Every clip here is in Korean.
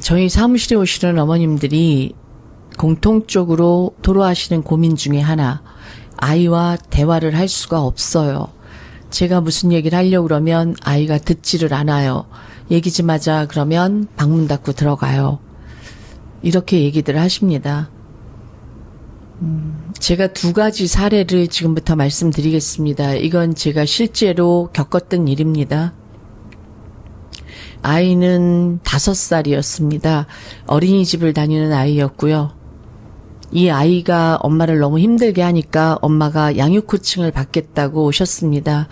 저희 사무실에 오시는 어머님들이 공통적으로 토로하시는 고민 중에 하나, 아이와 대화를 할 수가 없어요. 제가 무슨 얘기를 하려고 그러면 아이가 듣지를 않아요. 얘기 좀 하자 그러면 방문 닫고 들어가요. 이렇게 얘기들 하십니다. 음, 제가 두 가지 사례를 지금부터 말씀드리겠습니다. 이건 제가 실제로 겪었던 일입니다. 아이는 다섯 살이었습니다. 어린이집을 다니는 아이였고요. 이 아이가 엄마를 너무 힘들게 하니까 엄마가 양육 코칭을 받겠다고 오셨습니다.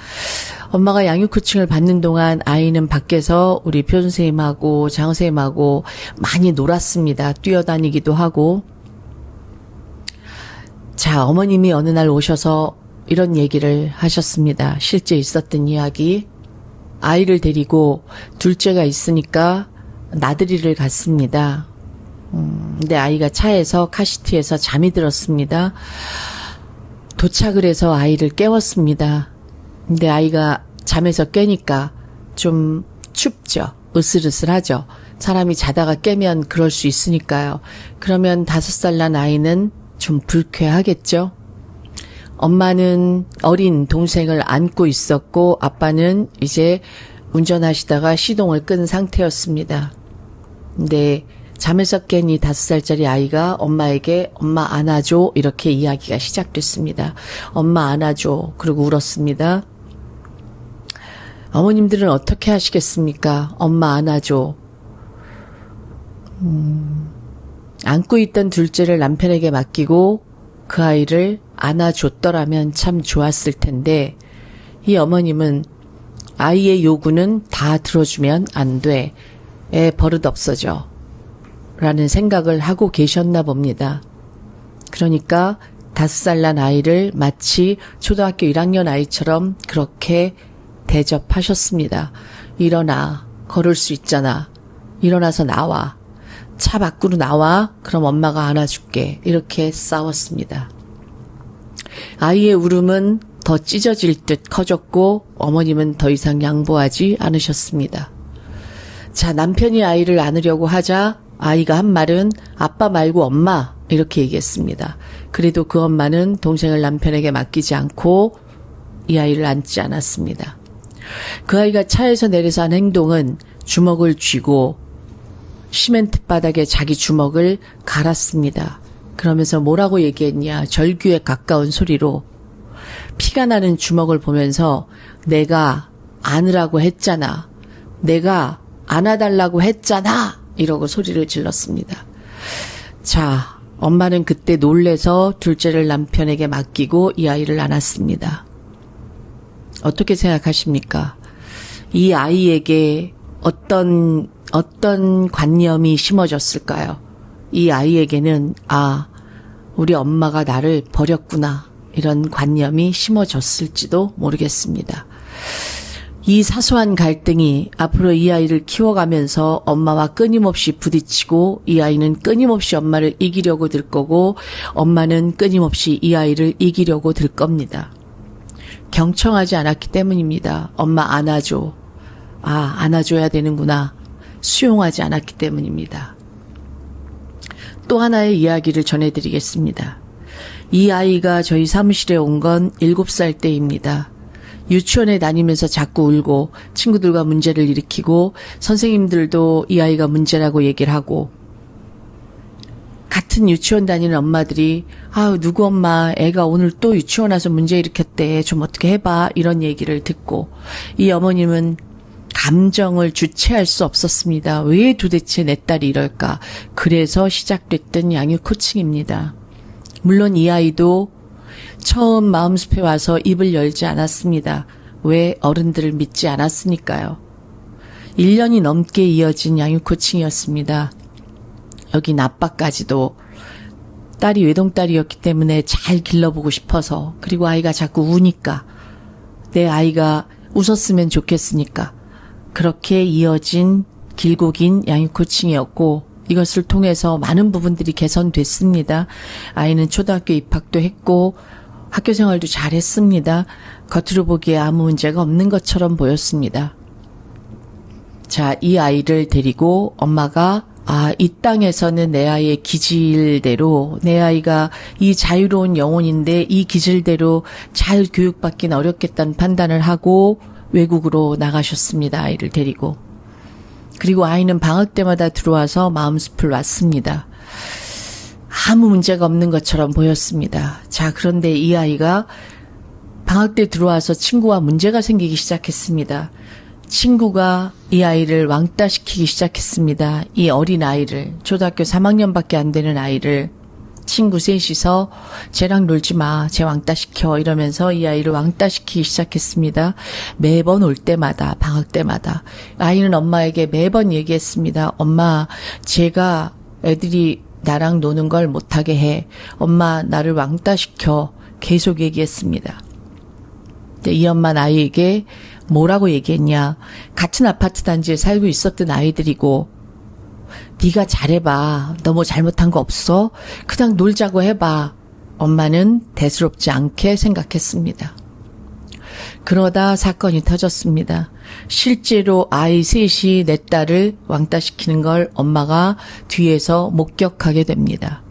엄마가 양육 코칭을 받는 동안 아이는 밖에서 우리 표 선생님하고 장 선생님하고 많이 놀았습니다. 뛰어다니기도 하고. 자, 어머님이 어느 날 오셔서 이런 얘기를 하셨습니다. 실제 있었던 이야기. 아이를 데리고 둘째가 있으니까 나들이를 갔습니다. 음, 근데 아이가 차에서 카시트에서 잠이 들었습니다. 도착을 해서 아이를 깨웠습니다. 근데 아이가 잠에서 깨니까 좀 춥죠. 으슬으슬하죠. 사람이 자다가 깨면 그럴 수 있으니까요. 그러면 다섯 살 난 아이는 좀 불쾌하겠죠. 엄마는 어린 동생을 안고 있었고 아빠는 이제 운전하시다가 시동을 끈 상태였습니다. 근데 잠에서 깬이 다섯 살짜리 아이가 엄마에게 엄마 안아줘 이렇게 이야기가 시작됐습니다. 엄마 안아줘 그리고 울었습니다. 어머님들은 어떻게 하시겠습니까? 엄마 안아줘. 음, 안고 있던 둘째를 남편에게 맡기고 그 아이를 안아줬더라면 참 좋았을 텐데 이 어머님은 아이의 요구는 다 들어주면 안 돼. 애 버릇 없어져. 라는 생각을 하고 계셨나 봅니다. 그러니까 다섯 살 난 아이를 마치 초등학교 1학년 아이처럼 그렇게 대접하셨습니다. 일어나. 걸을 수 있잖아. 일어나서 나와. 차 밖으로 나와. 그럼 엄마가 안아줄게. 이렇게 싸웠습니다. 아이의 울음은 더 찢어질 듯 커졌고 어머님은 더 이상 양보하지 않으셨습니다. 자, 남편이 아이를 안으려고 하자 아이가 한 말은 아빠 말고 엄마 이렇게 얘기했습니다. 그래도 그 엄마는 동생을 남편에게 맡기지 않고 이 아이를 안지 않았습니다. 그 아이가 차에서 내려서 한 행동은 주먹을 쥐고 시멘트 바닥에 자기 주먹을 갈았습니다. 그러면서 뭐라고 얘기했냐. 절규에 가까운 소리로 피가 나는 주먹을 보면서 내가 안으라고 했잖아. 내가 안아달라고 했잖아. 이러고 소리를 질렀습니다. 자, 엄마는 그때 놀래서 둘째를 남편에게 맡기고 이 아이를 안았습니다. 어떻게 생각하십니까? 이 아이에게 어떤, 어떤 관념이 심어졌을까요? 이 아이에게는, 아, 우리 엄마가 나를 버렸구나. 이런 관념이 심어졌을지도 모르겠습니다. 이 사소한 갈등이 앞으로 이 아이를 키워가면서 엄마와 끊임없이 부딪히고 이 아이는 끊임없이 엄마를 이기려고 들 거고 엄마는 끊임없이 이 아이를 이기려고 들 겁니다. 경청하지 않았기 때문입니다. 엄마 안아줘. 아, 안아줘야 되는구나. 수용하지 않았기 때문입니다. 또 하나의 이야기를 전해드리겠습니다. 이 아이가 저희 사무실에 온 건 7살 때입니다. 유치원에 다니면서 자꾸 울고 친구들과 문제를 일으키고 선생님들도 이 아이가 문제라고 얘기를 하고 같은 유치원 다니는 엄마들이 아우 누구 엄마 애가 오늘 또 유치원 와서 문제 일으켰대 좀 어떻게 해봐 이런 얘기를 듣고 이 어머님은 감정을 주체할 수 없었습니다. 왜 도대체 내 딸이 이럴까? 그래서 시작됐던 양육 코칭입니다. 물론 이 아이도 처음 마음숲에 와서 입을 열지 않았습니다. 왜 어른들을 믿지 않았으니까요. 1년이 넘게 이어진 양육 코칭이었습니다. 여기 나빠까지도 딸이 외동딸이었기 때문에 잘 길러보고 싶어서 그리고 아이가 자꾸 우니까 내 아이가 웃었으면 좋겠으니까 그렇게 이어진 길고 긴 양육 코칭이었고 이것을 통해서 많은 부분들이 개선됐습니다. 아이는 초등학교 입학도 했고 학교 생활도 잘 했습니다. 겉으로 보기에 아무 문제가 없는 것처럼 보였습니다. 자, 이 아이를 데리고 엄마가 아, 이 땅에서는 내 아이의 기질대로, 내 아이가 이 자유로운 영혼인데 이 기질대로 잘 교육받긴 어렵겠다는 판단을 하고 외국으로 나가셨습니다. 아이를 데리고. 그리고 아이는 방학 때마다 들어와서 마음숲을 왔습니다. 아무 문제가 없는 것처럼 보였습니다. 자, 그런데 이 아이가 방학 때 들어와서 친구와 문제가 생기기 시작했습니다. 친구가 이 아이를 왕따시키기 시작했습니다. 이 어린 아이를, 초등학교 3학년밖에 안 되는 아이를 친구 셋이서 쟤랑 놀지 마, 쟤 왕따 시켜 이러면서 이 아이를 왕따 시키기 시작했습니다. 매번 올 때마다, 방학 때마다. 아이는 엄마에게 매번 얘기했습니다. 엄마, 제가 애들이 나랑 노는 걸 못하게 해. 엄마, 나를 왕따 시켜. 계속 얘기했습니다. 이 엄마는 아이에게 뭐라고 얘기했냐. 같은 아파트 단지에 살고 있었던 아이들이고, 네가 잘해봐. 너 뭐 잘못한 거 없어? 그냥 놀자고 해봐. 엄마는 대수롭지 않게 생각했습니다. 그러다 사건이 터졌습니다. 실제로 아이 셋이 내 딸을 왕따시키는 걸 엄마가 뒤에서 목격하게 됩니다.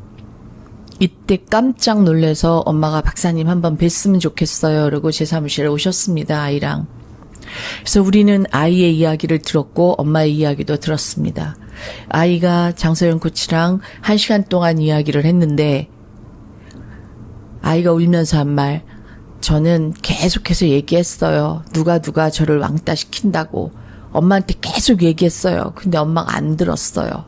이때 깜짝 놀래서 엄마가 박사님 한번 뵀으면 좋겠어요. 그러고 제 사무실에 오셨습니다. 아이랑. 그래서 우리는 아이의 이야기를 들었고 엄마의 이야기도 들었습니다. 아이가 장서영 코치랑 한 시간 동안 이야기를 했는데 아이가 울면서 한 말, 저는 계속해서 얘기했어요. 누가 누가 저를 왕따 시킨다고. 엄마한테 계속 얘기했어요. 근데 엄마가 안 들었어요.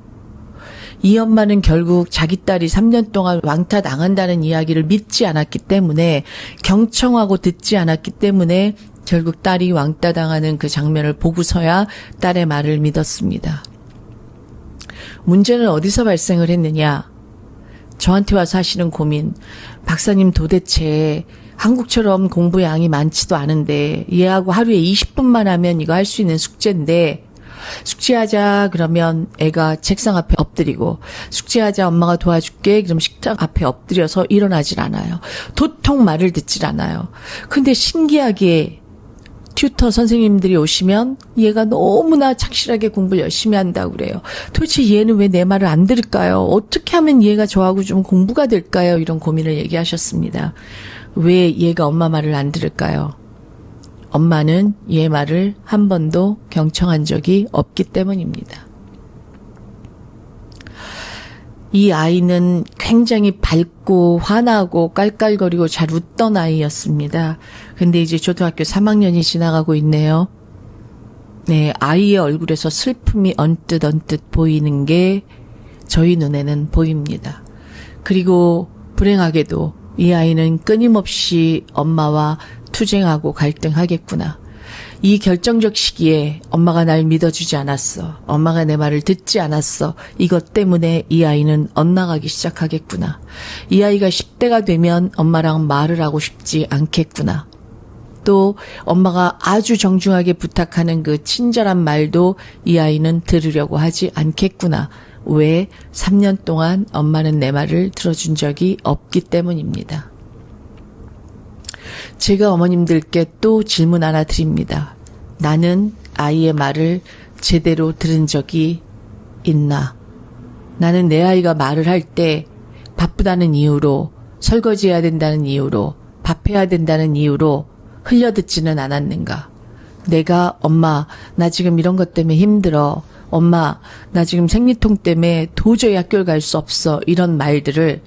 이 엄마는 결국 자기 딸이 3년 동안 왕따 당한다는 이야기를 믿지 않았기 때문에 경청하고 듣지 않았기 때문에 결국 딸이 왕따 당하는 그 장면을 보고서야 딸의 말을 믿었습니다. 문제는 어디서 발생을 했느냐? 저한테 와서 하시는 고민. 박사님 도대체 한국처럼 공부 양이 많지도 않은데 얘하고 하루에 20분만 하면 이거 할 수 있는 숙제인데 숙제하자 그러면 애가 책상 앞에 엎드리고 숙제하자 엄마가 도와줄게 그럼 식탁 앞에 엎드려서 일어나질 않아요. 도통 말을 듣질 않아요. 근데 신기하게 튜터 선생님들이 오시면 얘가 너무나 착실하게 공부를 열심히 한다고 그래요. 도대체 얘는 왜 내 말을 안 들을까요? 어떻게 하면 얘가 저하고 좀 공부가 될까요? 이런 고민을 얘기하셨습니다. 왜 얘가 엄마 말을 안 들을까요? 엄마는 얘 말을 한 번도 경청한 적이 없기 때문입니다. 이 아이는 굉장히 밝고 환하고 깔깔거리고 잘 웃던 아이였습니다. 근데 이제 초등학교 3학년이 지나가고 있네요. 네, 아이의 얼굴에서 슬픔이 언뜻 언뜻 보이는 게 저희 눈에는 보입니다. 그리고 불행하게도 이 아이는 끊임없이 엄마와 투쟁하고 갈등하겠구나. 이 결정적 시기에 엄마가 날 믿어주지 않았어. 엄마가 내 말을 듣지 않았어. 이것 때문에 이 아이는 엇나가기 시작하겠구나. 이 아이가 10대가 되면 엄마랑 말을 하고 싶지 않겠구나. 또 엄마가 아주 정중하게 부탁하는 그 친절한 말도 이 아이는 들으려고 하지 않겠구나. 왜 3년 동안 엄마는 내 말을 들어준 적이 없기 때문입니다. 제가 어머님들께 또 질문 하나 드립니다. 나는 아이의 말을 제대로 들은 적이 있나? 나는 내 아이가 말을 할 때 바쁘다는 이유로 설거지 해야 된다는 이유로 밥해야 된다는 이유로 흘려듣지는 않았는가? 내가 엄마 나 지금 이런 것 때문에 힘들어. 엄마 나 지금 생리통 때문에 도저히 학교를 갈 수 없어. 이런 말들을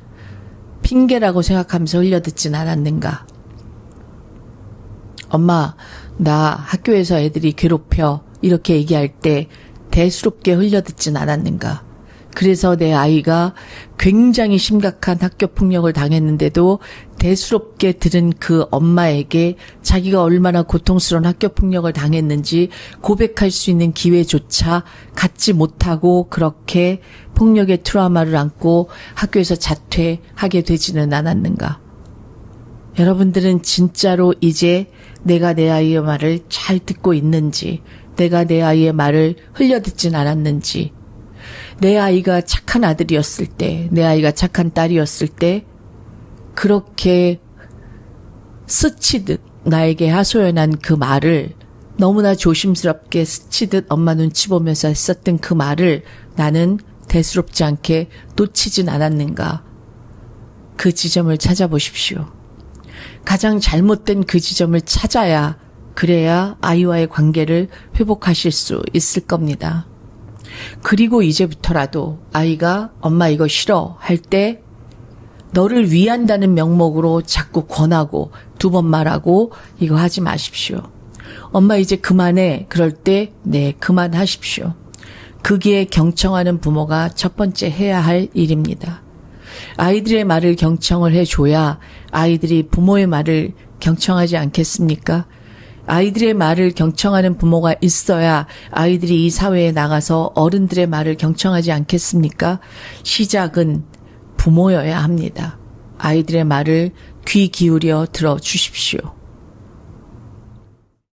핑계라고 생각하면서 흘려듣진 않았는가? 엄마, 나 학교에서 애들이 괴롭혀. 이렇게 얘기할 때 대수롭게 흘려듣진 않았는가. 그래서 내 아이가 굉장히 심각한 학교 폭력을 당했는데도 대수롭게 들은 그 엄마에게 자기가 얼마나 고통스러운 학교 폭력을 당했는지 고백할 수 있는 기회조차 갖지 못하고 그렇게 폭력의 트라우마를 안고 학교에서 자퇴하게 되지는 않았는가. 여러분들은 진짜로 이제 내가 내 아이의 말을 잘 듣고 있는지, 내가 내 아이의 말을 흘려듣진 않았는지, 내 아이가 착한 아들이었을 때, 내 아이가 착한 딸이었을 때, 그렇게 스치듯 나에게 하소연한 그 말을 너무나 조심스럽게 스치듯 엄마 눈치 보면서 했었던 그 말을 나는 대수롭지 않게 놓치진 않았는가? 그 지점을 찾아보십시오. 가장 잘못된 그 지점을 찾아야 그래야 아이와의 관계를 회복하실 수 있을 겁니다. 그리고 이제부터라도 아이가 엄마 이거 싫어 할 때 너를 위한다는 명목으로 자꾸 권하고 두 번 말하고 이거 하지 마십시오. 엄마 이제 그만해. 그럴 때 네, 그만하십시오. 그기에 경청하는 부모가 첫 번째 해야 할 일입니다. 아이들의 말을 경청을 해줘야 아이들이 부모의 말을 경청하지 않겠습니까? 아이들의 말을 경청하는 부모가 있어야 아이들이 이 사회에 나가서 어른들의 말을 경청하지 않겠습니까? 시작은 부모여야 합니다. 아이들의 말을 귀 기울여 들어 주십시오.